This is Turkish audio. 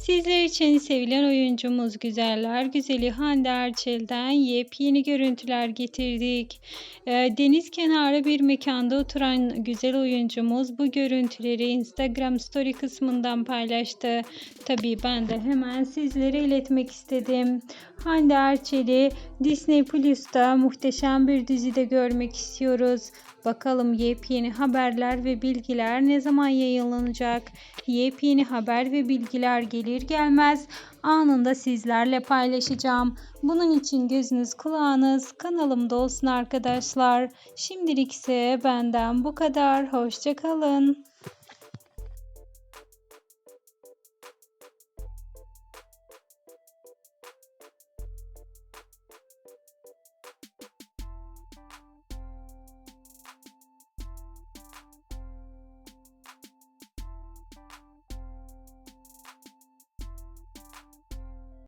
Sizler için sevilen oyuncumuz Güzeller Güzeli Hande Erçel'den yepyeni görüntüler getirdik. Ee, deniz kenarı bir mekanda oturan güzel oyuncumuz bu görüntüleri Instagram story kısmından paylaştı. Tabii ben de hemen sizlere iletmek istedim. Hande Erçel'i Disney Plus'ta muhteşem bir dizide görmek istiyoruz. Bakalım yepyeni haberler ve bilgiler ne zaman yayınlanacak? Yepyeni haber ve bilgiler gelir gelmez anında sizlerle paylaşacağım. Bunun için gözünüz kulağınız kanalımda olsun arkadaşlar. Şimdilik ise benden bu kadar. Hoşçakalın.